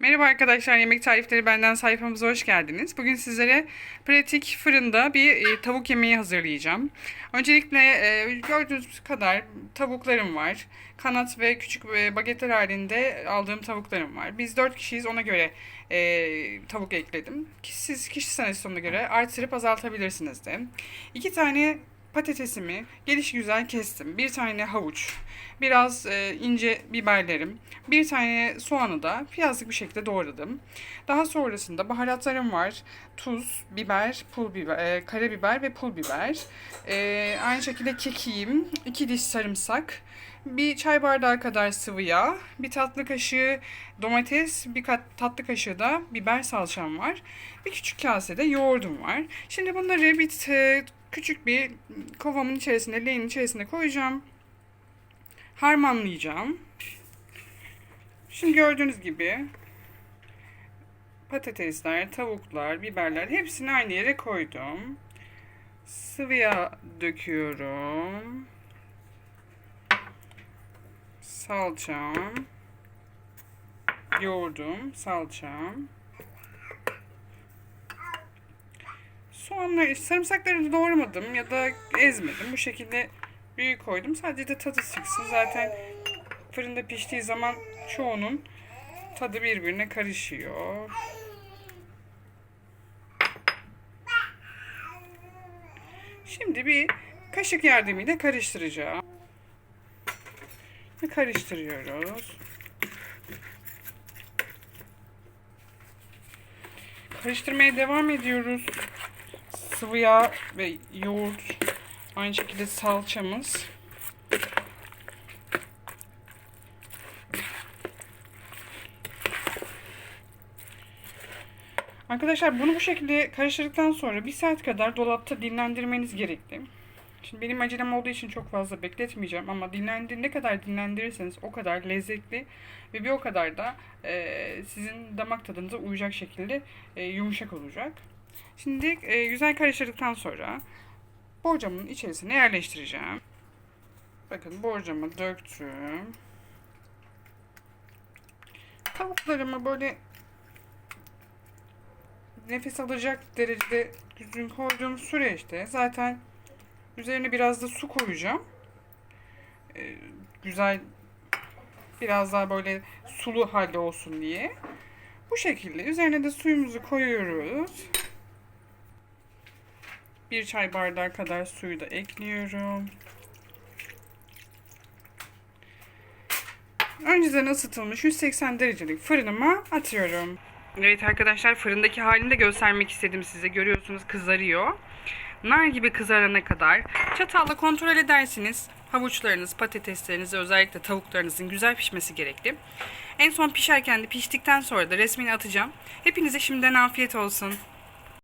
Merhaba arkadaşlar, Yemek Tarifleri Benden sayfamıza hoş geldiniz. Bugün sizlere pratik fırında bir e, tavuk yemeği hazırlayacağım. Öncelikle e, gördüğünüz kadar tavuklarım var. Kanat ve küçük e, bagetler halinde aldığım tavuklarım var. Biz 4 kişiyiz, ona göre e, tavuk ekledim. Siz kişi sayısına göre artırıp azaltabilirsiniz de. 2 tane patatesimi geliş güzel kestim. Bir tane havuç, biraz e, ince biberlerim, bir tane soğanı da piyazlık bir şekilde doğradım. Daha sonrasında baharatlarım var. Tuz, biber, pul biber, e, karabiber ve pul biber. E, aynı şekilde kekiğim, iki diş sarımsak, bir çay bardağı kadar sıvı yağ, bir tatlı kaşığı domates, bir tatlı kaşığı da biber salçam var. Bir küçük kasede yoğurdum var. Şimdi bunları bir küçük bir kovamın içerisinde, leğenin içerisine koyacağım. Harmanlayacağım. Şimdi gördüğünüz gibi patatesler, tavuklar, biberler hepsini aynı yere koydum. Sıvı yağ döküyorum. Salçam. Yoğurdum, salçam. Soğanları, sarımsakları doğramadım ya da ezmedim. Bu şekilde büyük koydum. Sadece de tadı çıksın. Zaten fırında piştiği zaman çoğunun tadı birbirine karışıyor. Şimdi bir kaşık yardımıyla karıştıracağım. Karıştırıyoruz. Karıştırmaya devam ediyoruz. Sıvı yağ ve yoğurt. Aynı şekilde salçamız. Arkadaşlar bunu bu şekilde karıştırdıktan sonra bir saat kadar dolapta dinlendirmeniz gerekli. Şimdi benim acelem olduğu için çok fazla bekletmeyeceğim ama dinlendir ne kadar dinlendirirseniz o kadar lezzetli ve bir o kadar da e, sizin damak tadınıza uyacak şekilde e, yumuşak olacak. Şimdi e, güzel karıştırdıktan sonra borcamın içerisine yerleştireceğim. Bakın borcamı döktüm. Tavuklarımı böyle nefes alacak derecede düzgün koyduğum süreçte zaten üzerine biraz da su koyacağım. Ee, güzel biraz daha böyle sulu halde olsun diye. Bu şekilde üzerine de suyumuzu koyuyoruz. Bir çay bardağı kadar suyu da ekliyorum. Önceden ısıtılmış 180 derecelik fırınıma atıyorum. Evet arkadaşlar fırındaki halini de göstermek istedim size. Görüyorsunuz kızarıyor. Nar gibi kızarana kadar çatalla kontrol edersiniz. Havuçlarınız, patatesleriniz özellikle tavuklarınızın güzel pişmesi gerekli. En son pişerken de piştikten sonra da resmini atacağım. Hepinize şimdiden afiyet olsun.